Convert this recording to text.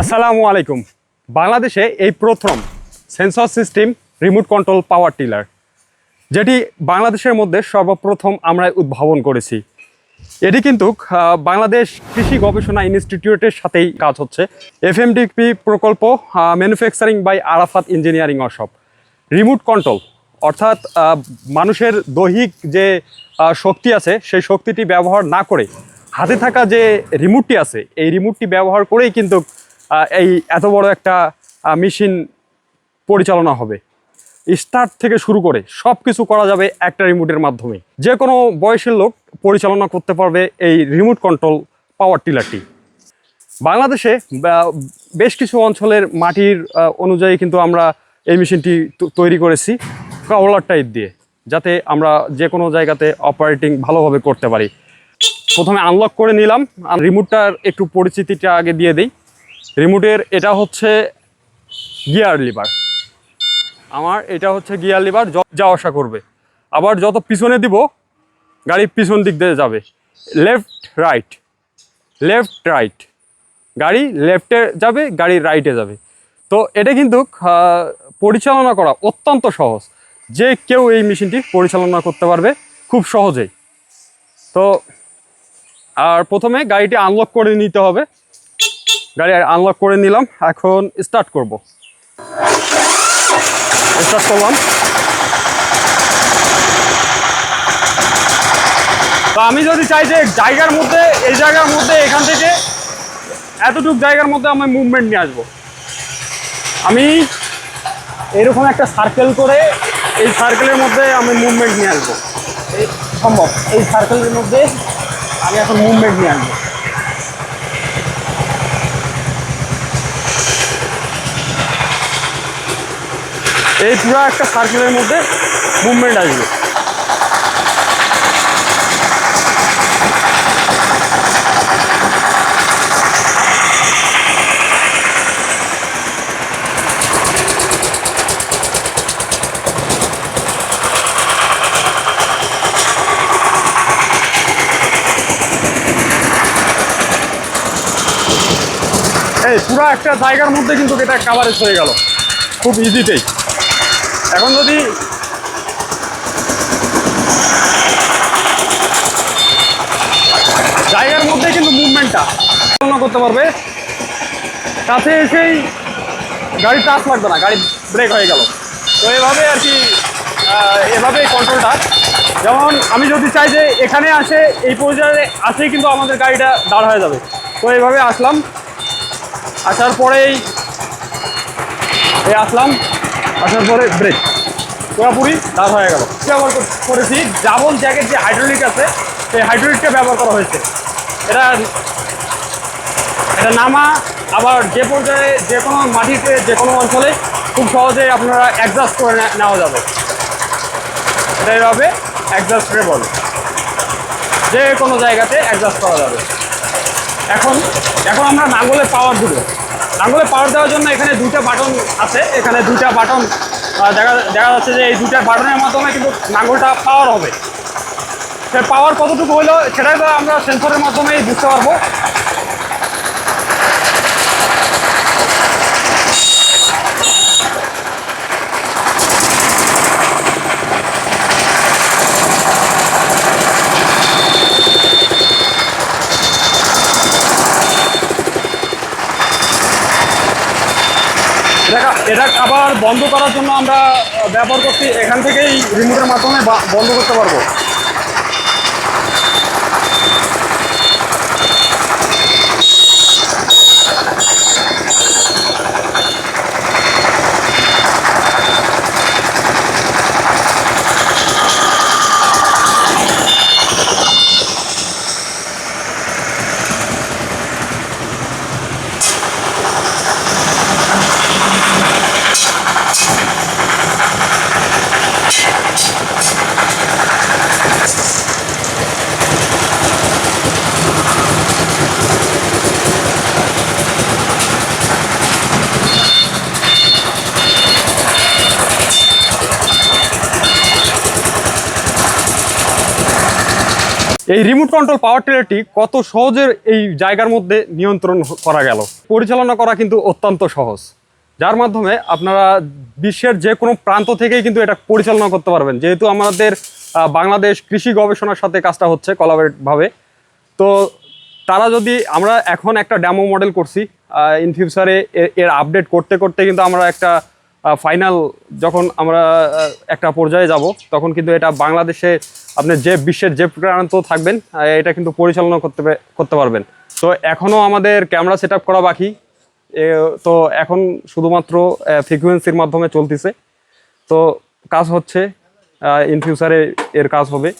আসসালামু আলাইকুম। বাংলাদেশে এই প্রথম sensor system remote control power tiller যেটি বাংলাদেশের মধ্যে সর্বপ্রথম আমরা উদ্ভাবন করেছি। এটি কিন্তু বাংলাদেশ কৃষি গবেষণা ইনস্টিটিউটের সাথেই কাজ হচ্ছে। এফএমডিপি প্রকল্প ম্যানুফ্যাকচারিং বাই আরাফাত ইঞ্জিনিয়ারিং অশপ রিমোট কন্ট্রোল অর্থাৎ মানুষের দৈহিক যে শক্তি আছে, সেই শক্তিটি ব্যবহার না করে হাতে থাকা যে রিমোটটি আছে, এই রিমোটটি ব্যবহার করেই কিন্তু এই এত বড় একটা মেশিন পরিচালনা হবে। স্টার্ট থেকে শুরু করে সব কিছু করা যাবে একটা রিমোটের মাধ্যমে। যে কোনো বয়সের লোক পরিচালনা করতে পারবে এই রিমোট কন্ট্রোল পাওয়ার টিলারটি বাংলাদেশে বেশ কিছু অঞ্চলের মাটির অনুযায়ী কিন্তু আমরা এই মেশিনটি তৈরি করেছি কাওলার টাইপ দিয়ে, যাতে আমরা যে কোনো জায়গাতে অপারেটিং ভালোভাবে করতে পারি। প্রথমে আনলক করে নিলাম। আর রিমোটটার একটু পরিচিতিটা আগে দিয়ে দিই। রিমোটের এটা হচ্ছে গিয়ার লিভার। আমার এটা হচ্ছে গিয়ার লিভার যাওয়া আসা করবে। আবার যত পিছনে দিব গাড়ি পিছন দিক দিয়ে যাবে। লেফট রাইট লেফট রাইট গাড়ি লেফটে যাবে, গাড়ি রাইটে যাবে। তো এটা কিন্তু পরিচালনা করা অত্যন্ত সহজ। যে কেউ এই মেশিনটি পরিচালনা করতে পারবে খুব সহজেই। তো, আর প্রথমে গাড়িটি আনলক করে নিতে হবে। গাড়ি আনলক করে নিলাম, এখন স্টার্ট করব। স্টার্ট করলাম। তো আমি যদি চাই যে জায়গার মধ্যে, এই জায়গার মধ্যে, এখান থেকে এতটুকু জায়গার মধ্যে আমি মুভমেন্ট নিয়ে আসব। আমি এরকম একটা সার্কেল করে এই সার্কেলের মধ্যে আমি মুভমেন্ট নিয়ে আসব। সম্ভব, এই সার্কেলের মধ্যে আমি এখন মুভমেন্ট নিয়ে আসব। এই পুরো একটা সার্কেলের মধ্যে মুভমেন্ট আসবে। এই পুরো একটা জায়গার মধ্যে কিন্তু এটা কাভারেজ হয়ে গেল। খুব ইজিতেই এখন যদি জায়গার মধ্যে কিন্তু মুভমেন্টটা পরিচালনা করতে পারবে কাছে এসেই গাড়ি টাচ লাগবে না, গাড়ি ব্রেক হয়ে গেল। তো এভাবে আর কি এভাবে কন্ট্রোলটা যেমন আমি যদি চাই যে এখানে আসে, এই পর্যায়ে আসেই কিন্তু আমাদের গাড়িটা দাঁড় হয়ে যাবে। তো এইভাবে আসলাম। আসার পরেই আসলাম। আসার পরে ব্রেক পুরোপুরি দাঁড় হয়ে গেল। ব্যবহার করেছি? ডাবল জ্যাকেট যে হাইড্রোলিক আছে, সেই হাইড্রোলিকটা ব্যবহার করা হয়েছে। এটা এটা নামা, আবার যে পর্যায়ে যে কোনো মাটিতে, যে কোনো অঞ্চলে খুব সহজে আপনারা অ্যাডজাস্ট করে নেওয়া যাবে। এটা এভাবে অ্যাডজাস্টেবল যে কোনো জায়গাতে অ্যাডজাস্ট করা যাবে। এখন এখন আমরা নাঙ্গলে পাওয়ার দেব। নাঙ্গলে পাওয়ার দেওয়ার জন্য এখানে দুটা বাটন আছে। এখানে দুটা বাটন দেখা দেখা যাচ্ছে যে এই দুটা বাটনের মাধ্যমে কিন্তু নাঙ্গলটা পাওয়ার হবে। সে পাওয়ার কতটুকু হলো সেটাই তো আমরা সেন্সরের মাধ্যমেই বুঝতে পারব। এটা খাবার বন্ধ করার জন্য আমরা ব্যবহার করছি, এখান থেকেই রিমোটের মাধ্যমে বন্ধ করতে পারব। এই রিমোট কন্ট্রোল পাওয়ার টিলারটি কত সহজে এই জায়গার মধ্যে নিয়ন্ত্রণ করা গেল। পরিচালনা করা কিন্তু অত্যন্ত সহজ। যার মাধ্যমে আপনারা বিশ্বের যে কোনো প্রান্ত থেকেই কিন্তু এটা পরিচালনা করতে পারবেন। যেহেতু আমাদের বাংলাদেশ কৃষি গবেষণার সাথে কাজটা হচ্ছে collaborate ভাবে তো তারা যদি আমরা এখন একটা ড্যামো মডেল করছি ইন ফিউচারে এর আপডেট করতে করতে কিন্তু আমরা একটা ফাইনাল যখন আমরা একটা পর্যায়ে যাব, তখন কিন্তু এটা বাংলাদেশে আপনি যে বিশ্বের যে প্রান্ত থাকবেন এটা কিন্তু পরিচালনা করতে করতে পারবেন। তো এখনও আমাদের ক্যামেরা সেট করা বাকি। তো এখন শুধুমাত্র ফ্রিকুয়েন্সির মাধ্যমে চলতেছে। তো কাজ হচ্ছে ইন ফিউচারে এর কাজ হবে।